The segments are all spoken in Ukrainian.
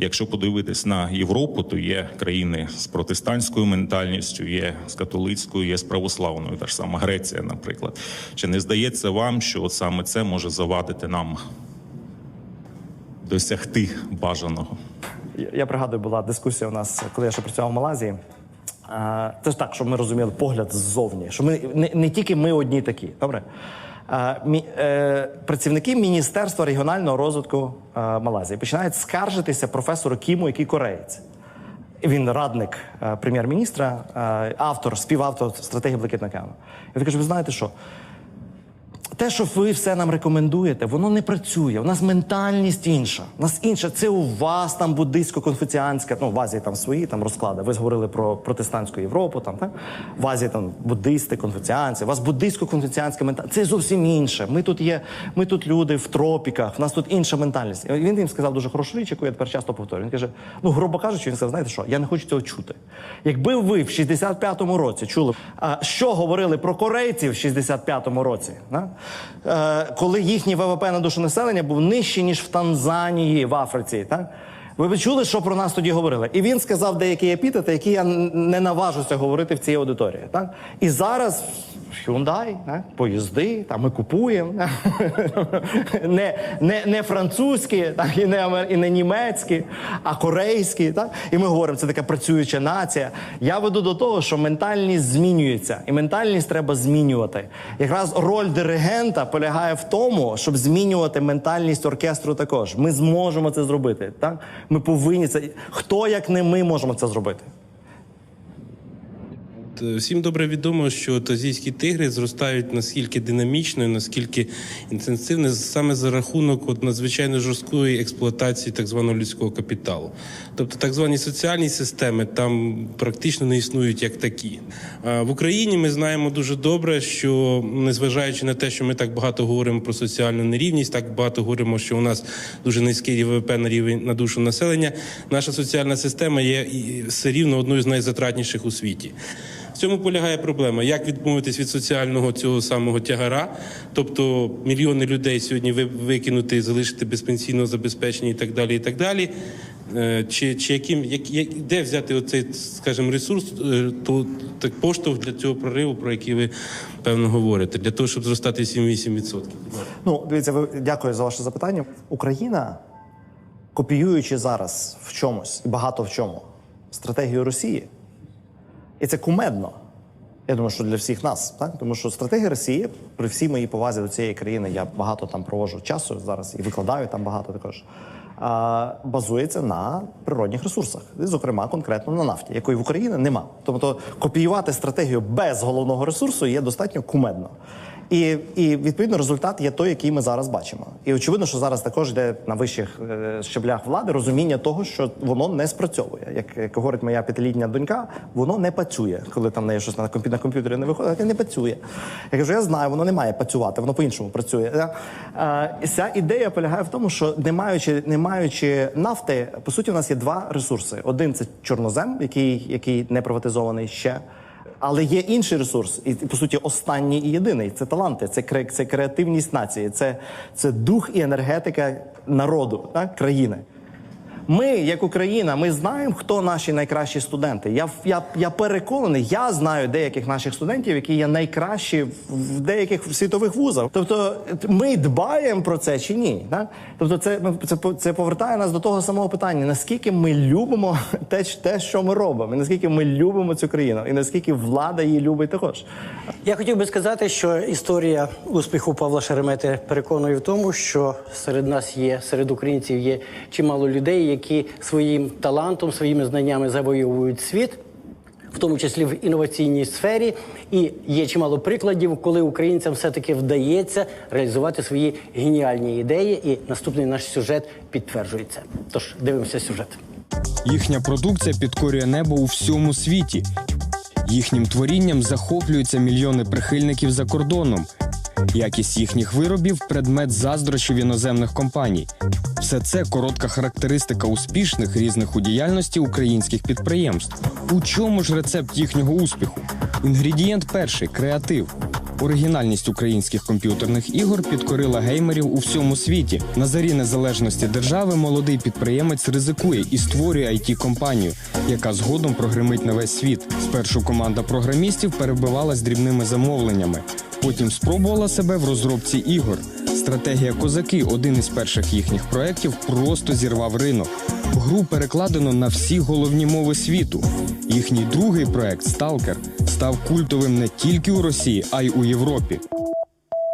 Якщо подивитись на Європу, то є країни з протестантською ментальністю, є з католицькою, є з православною, та ж сама Греція, наприклад. Чи не здається вам, що от саме це може завадити нам досягти бажаного? Я- пригадую, була дискусія у нас, коли я ще працював в Малайзії. Е, Це ж так, щоб ми розуміли погляд ззовні. Що ми не, не тільки ми одні такі. Добре. Е, Працівники Міністерства регіонального розвитку е, Малайзії починають скаржитися професору Кіму, який кореєць. Він радник е, прем'єр-міністра, автор, співавтор стратегії Блакитна Кама. Він каже: ви знаєте що? Те, що ви все нам рекомендуєте, воно не працює. У нас ментальність інша. У нас інша. Це у вас там буддистсько-конфуціанська, ну в Азії там свої там розклади. Ви говорили про протестантську Європу, там так? в Азії там буддисти, конфуціанці. У вас буддистсько-конфуціанська ментальність. Це зовсім інше. Ми тут є, ми тут люди в тропіках, в нас тут інша ментальність. І Він їм сказав дуже хорошу річ, яку я тепер часто повторюю. Він каже: ну, грубо кажучи, він сказав, знаєте що, я не хочу цього чути. Якби ви в 65-му році чули, що говорили про корейців в 65-му році, да? Е, коли їхній ВВП на душу населення був нижчий, ніж в Танзанії, в Африці. Так? Ви б чули, що про нас тоді говорили? І він сказав деякі епітети, які я не наважуся говорити в цій аудиторії. Так? І зараз Hyundai, так? поїзди, там ми купуємо. не, не, не французькі, так? І, не, і не німецькі, а корейські. Так? І ми говоримо, це така працююча нація. Я веду до того, що ментальність змінюється, і ментальність треба змінювати. Якраз роль диригента полягає в тому, щоб змінювати ментальність оркестру також. Ми зможемо це зробити. Так? Ми повинні це. Хто як не ми можемо це зробити? Е, Всім добре відомо, що от азійські тигри зростають наскільки динамічно, наскільки інтенсивно саме за рахунок от надзвичайно жорсткої експлуатації так званого людського капіталу. Тобто так звані соціальні системи там практично не існують як такі. А В Україні ми знаємо дуже добре, що незважаючи на те, що ми так багато говоримо про соціальну нерівність, так багато говоримо, що у нас дуже низький ВВП на рівень на душу населення, наша соціальна система є все рівно одною з найзатратніших у світі. В цьому полягає проблема, як відмовитись від соціального цього самого тягара, тобто мільйони людей сьогодні ви- викинути, залишити без пенсійного забезпечення і так далі. І так далі. Е, Чи, чи яким як, як де взяти оцей, скажімо, ресурс, е, то так поштовх для цього прориву, про який ви певно говорите, для того, щоб зростати 7-8%? Ну, дивіться, ви дякую за ваше запитання. Україна, копіюючи зараз в чомусь багато в чому стратегію Росії, і це кумедно. Я думаю, що для всіх нас, так тому що стратегія Росії, при всій моїй повазі до цієї країни, я багато там проводжу часу зараз і викладаю там багато також. Базується на природних ресурсах, і, зокрема, конкретно на нафті, якої в Україні нема. Тобто копіювати стратегію без головного ресурсу є достатньо кумедно. І, і відповідно результат є той, який ми зараз бачимо. І очевидно, що зараз також йде на вищих е, щеблях влади розуміння того, що воно не спрацьовує. Як, як говорить моя п'ятилітня донька, воно не працює, коли там неї щось на, комп'ю- на комп'ютері не виходить, не працює. Я кажу, я знаю, воно не має працювати, воно по-іншому працює. Е, Ця ідея полягає в тому, що не маючи, не маючи нафти, по суті, у нас є два ресурси: один це чорнозем, який, який не приватизований ще. Але є інший ресурс, і по суті останній і єдиний це таланти, це кре- це креативність нації, це, це дух і енергетика народу, так, країни. Ми, як Україна, ми знаємо, хто наші найкращі студенти. Я, я, я переконаний, я знаю деяких наших студентів, які є найкращі в- деяких світових вузах. Тобто, ми дбаємо про це чи ні? Так? Тобто, це, ми- це, це повертає нас до того самого питання: наскільки ми любимо те, те, що ми робимо, і наскільки ми любимо цю країну, і наскільки влада її любить також. Я хотів би сказати, що історія успіху Павла Шеремети переконує в тому, що серед нас є, серед українців є чимало людей, які своїм талантом, своїми знаннями завоюють світ. В тому числі в інноваційній сфері, і є чимало прикладів, коли українцям все-таки вдається реалізувати свої геніальні ідеї. І наступний наш сюжет підтверджується. Тож дивимося сюжет. Їхня продукція підкорює небо у всьому світі. Їхнім творінням захоплюються мільйони прихильників за кордоном. Якість їхніх виробів предмет заздрощів іноземних компаній. Все це коротка характеристика успішних різних у діяльності українських підприємств. У чому ж рецепт їхнього успіху? Інгредієнт перший креатив. Оригінальність українських комп'ютерних ігор підкорила геймерів у всьому світі. На зарі незалежності держави молодий підприємець ризикує і створює it компанію яка згодом прогремить на весь світ. Спершу команда програмістів перебивалась дрібними замовленнями. Потім спробувала себе в розробці ігор. Стратегія Козаки, один із перших їхніх проєктів, просто зірвав ринок. Гру перекладено на всі головні мови світу. Їхній другий проект Сталкер став культовим не тільки у Росії, а й у Європі.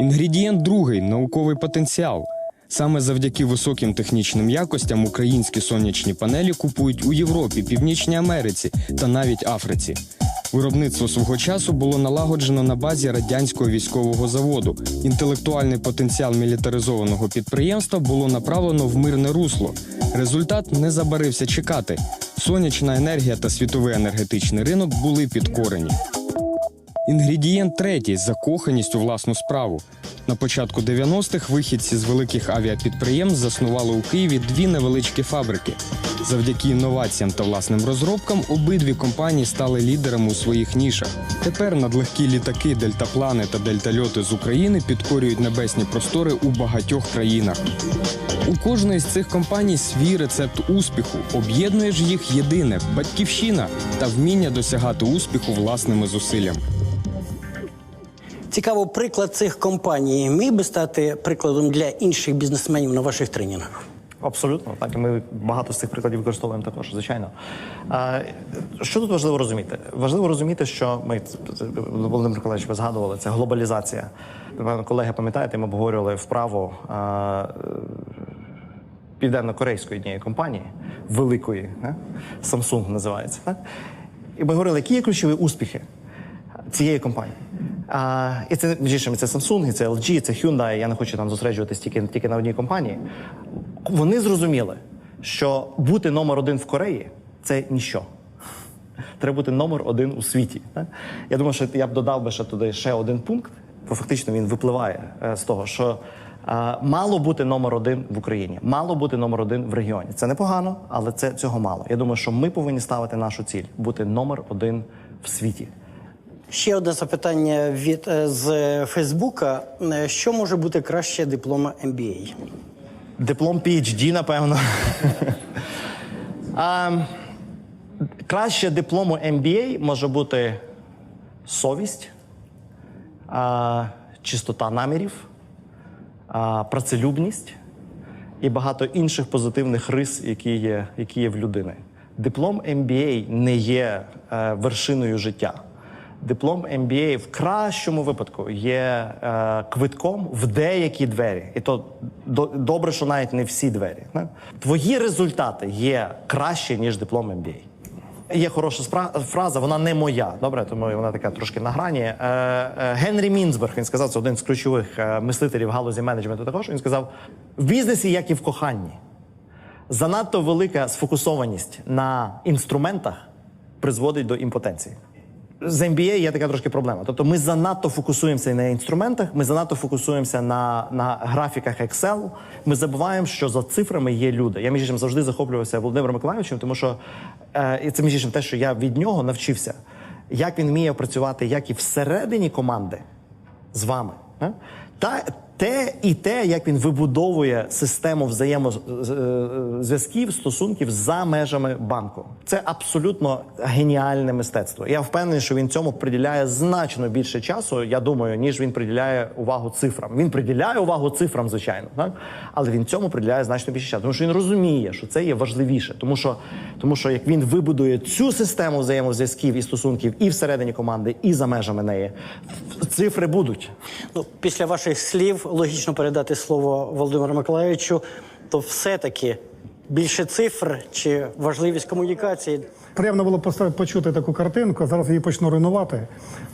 Інгредієнт другий науковий потенціал. Саме завдяки високим технічним якостям українські сонячні панелі купують у Європі, Північній Америці та навіть Африці. Виробництво свого часу було налагоджено на базі радянського військового заводу. Інтелектуальний потенціал мілітаризованого підприємства було направлено в мирне русло. Результат не забарився чекати. Сонячна енергія та світовий енергетичний ринок були підкорені. Інгредієнт третій закоханість у власну справу. На початку 90-х вихідці з великих авіапідприємств заснували у Києві дві невеличкі фабрики. Завдяки інноваціям та власним розробкам обидві компанії стали лідерами у своїх нішах. Тепер надлегкі літаки, дельтаплани та дельтальоти з України підкорюють небесні простори у багатьох країнах. У кожної з цих компаній свій рецепт успіху. Об'єднує ж їх єдине батьківщина та вміння досягати успіху власними зусиллями. Цікаво, приклад цих компаній міг би стати прикладом для інших бізнесменів на ваших тренінгах. Абсолютно, так і ми багато з цих прикладів використовуємо також, звичайно. Що тут важливо розуміти? Важливо розуміти, що ми Володимир Миколаївич, ви згадували, це глобалізація. Колеги, пам'ятаєте, ми обговорювали вправо південно-корейської однієї компанії, великої, не? Samsung називається. Так? І ми говорили, які є ключові успіхи цієї компанії. І це між іншим, це Samsung, це LG, це Hyundai. Я не хочу там зосереджуватись тільки, тільки на одній компанії. Вони зрозуміли, що бути номер один в Кореї це ніщо. Треба бути номер один у світі. так? Я думаю, що я б додав би ще туди ще один пункт, бо фактично він випливає е, з того, що е, мало бути номер один в Україні, мало бути номер один в регіоні. Це непогано, але це цього мало. Я думаю, що ми повинні ставити нашу ціль бути номер один в світі. Ще одне запитання від е, з Фейсбука: Е, що може бути краще диплома MBA? Диплом PhD, напевно. а, краще диплому MBA може бути совість, а, чистота намірів, а, працелюбність і багато інших позитивних рис, які є, які є в людини. Диплом MBA не є е, вершиною життя. Диплом MBA в кращому випадку є е, квитком в деякі двері, і то до, добре, що навіть не всі двері. Не? Твої результати є краще ніж диплом MBA. Є хороша спра- фраза, вона не моя. Добре, тому вона така трошки на грані. Е, е, Генрі Мінсберг він сказав, це один з ключових е, мислителів галузі менеджменту. Також він сказав: в бізнесі, як і в коханні, занадто велика сфокусованість на інструментах призводить до імпотенції. З MBA є така трошки проблема. Тобто ми занадто фокусуємося на інструментах, ми занадто фокусуємося на, на графіках Excel. Ми забуваємо, що за цифрами є люди. Я між іншим завжди захоплювався Володимиром Миколаївичем, тому що е, це між іншим те, що я від нього навчився, як він вміє працювати як і всередині команди з вами. е, Та те і те, як він вибудовує систему взаємозв'язків, стосунків за межами банку. Це абсолютно геніальне мистецтво. Я впевнений, що він цьому приділяє значно більше часу, я думаю, ніж він приділяє увагу цифрам. Він приділяє увагу цифрам, звичайно, так? але він цьому приділяє значно більше часу. Тому що він розуміє, що це є важливіше. Тому що, тому що як він вибудує цю систему взаємозв'язків і стосунків і всередині команди, і за межами неї, цифри будуть. Ну, після ваших слів логічно передати слово Володимиру Миколаївичу, то все-таки більше цифр чи важливість комунікації. Приємно було почути таку картинку. Зараз її почну руйнувати,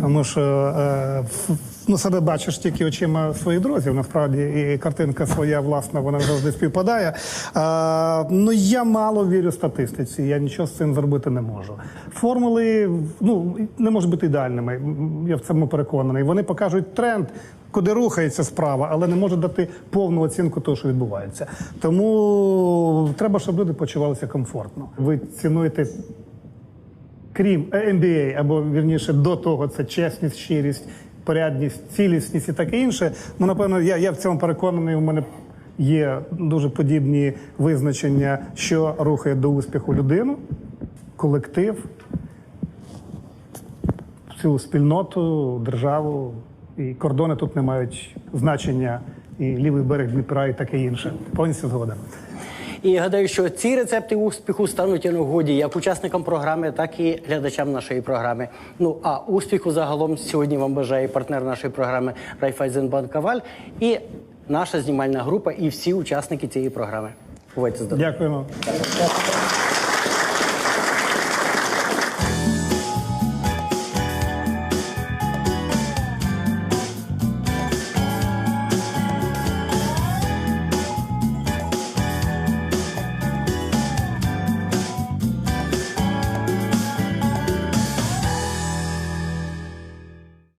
тому що е, в- ну, себе бачиш тільки очима своїх друзів. Насправді, і картинка своя власна, вона завжди співпадає. Е, ну я мало вірю статистиці. Я нічого з цим зробити не можу. Формули ну не можуть бути ідеальними. Я в цьому переконаний. Вони покажуть тренд. Куди рухається справа, але не можуть дати повну оцінку того, що відбувається. Тому треба, щоб люди почувалися комфортно. Ви цінуєте крім MBA, або вірніше до того, це чесність, щирість порядність, цілісність і таке інше. Ну, напевно, я, я в цьому переконаний. У мене є дуже подібні визначення, що рухає до успіху людину, колектив, цілу спільноту, державу. І кордони тут не мають значення, і лівий берег Дніпра, і таке інше. Повністю згоден. І я гадаю, що ці рецепти успіху стануть і нагоді як учасникам програми, так і глядачам нашої програми. Ну а успіху загалом сьогодні вам бажає партнер нашої програми Райфайзенбанк Каваль і наша знімальна група, і всі учасники цієї програми. Бувайте здорові! Дякуємо.